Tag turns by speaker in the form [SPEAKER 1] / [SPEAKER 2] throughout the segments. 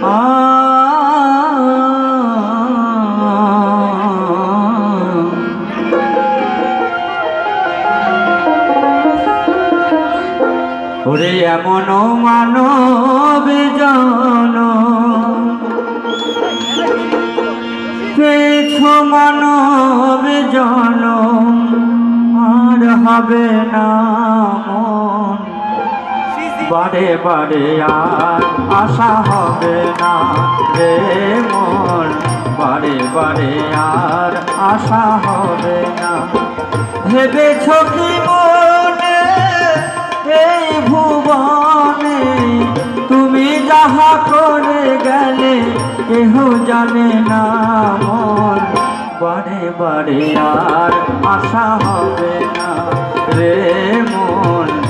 [SPEAKER 1] ওরে এমন মানব জন। পেয়েছ মানব জন। আর হবে না বারে বারে আর আশা হবে না রে মন। বারে বারে আর আশা হবে না। ভেবেছ কি মনে এই ভুবনে? তুমি যাহা করে গেলে কেহ জানে না মন। বারে বারে আর আশা হবে না রে মন।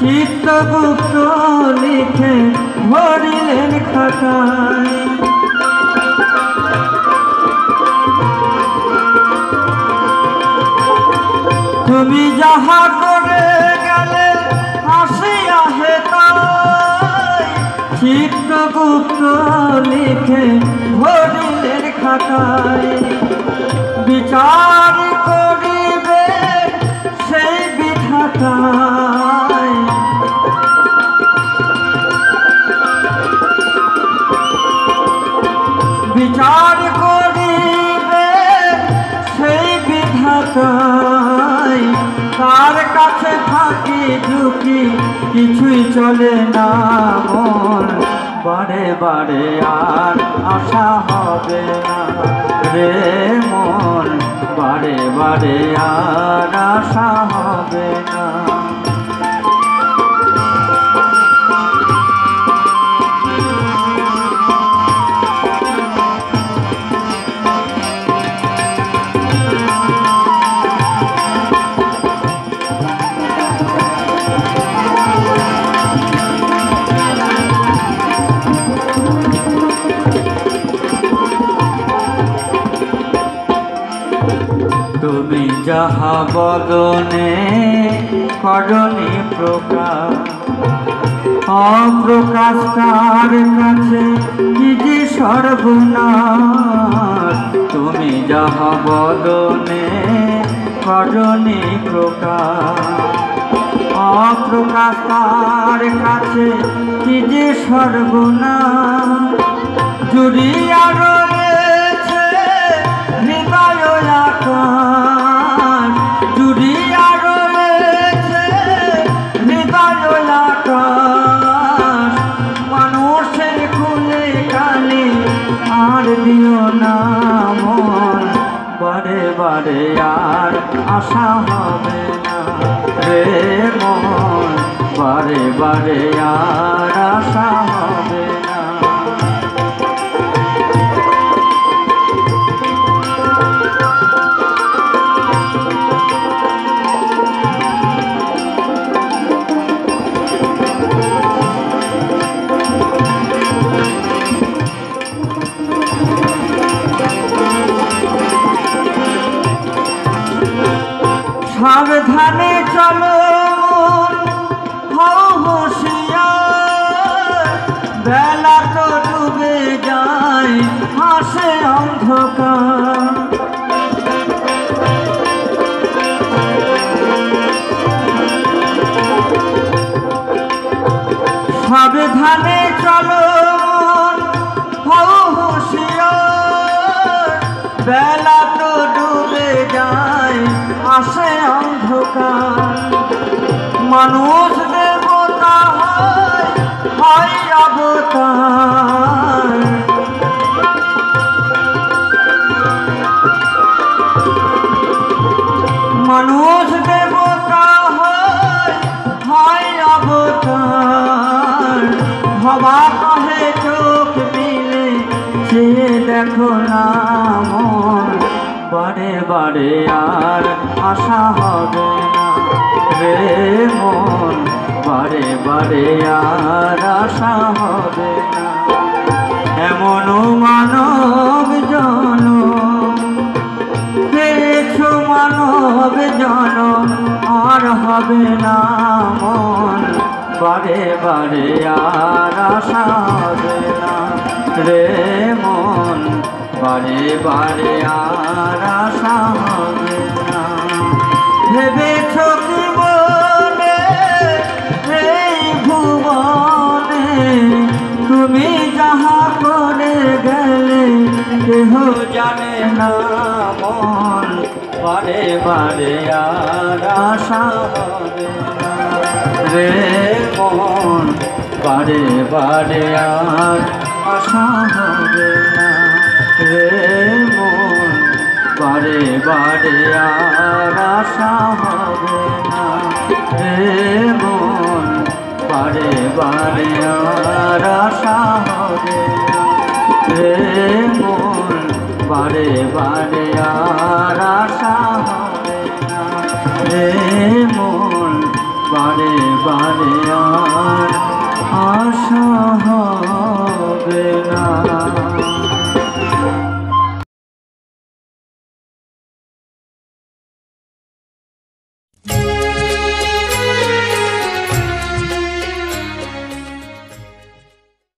[SPEAKER 1] চিত্তগুপ্ত লিখে ভরিলেন খাতায়। তুমি যাহা করে গেলে আসিয়া হে তাই চিত্রগুপ্ত লিখে ভরিলেন খাতায়। বিচার করিবে সেই বিধাতায় বিচার করিবে সেই বিধাতায় তার কাছে থাকি ঝুঁকি, কিছুই চলে না মন। বারে বারে আর আশা হবে না রে মন। বারে বারে আর আশা হবে না। যাহা বদনে করণী প্রকাশ। অপ্রকাশ তার কাছে কি যে সর্বনাশ। তুমি যাহা বদনে করণী প্রকাশ। অপ্রকাশ তার কাছে কি যে সর্বনাশ। জুড়িয়া আর দিও না মন। বারে বারে আর আশা হবে না রে মন। বারে বারে আর আশা হবে সাবধানে চলো, হও হুঁশিয়ার। বেলা তো ডুবে যায়, আসে অন্ধকার। মানুষ দেবতা হয় হয় অবতার। দেখো না মন, বারে বারে আর আশা হবে না। রে মন, বারে বারে আর আশা হবে না। বারে বারে আর আশা না রে মন। বারে বারে আর আশা না। ভেবেছ কি বলে এই ভুবনে, তুমি যাহা করে গেলে কেহ জানে না মন। বারে বারে আর আশা না। রে মন বারে বারে আর আশা হবে না। রে মন বারে বারে আর আশা হবে না। রে মন বারে বারে আর আশা হবে না। রে মন বারে বারে আর আশা হবে না। রে মন বারে এবারে আর আশা হয়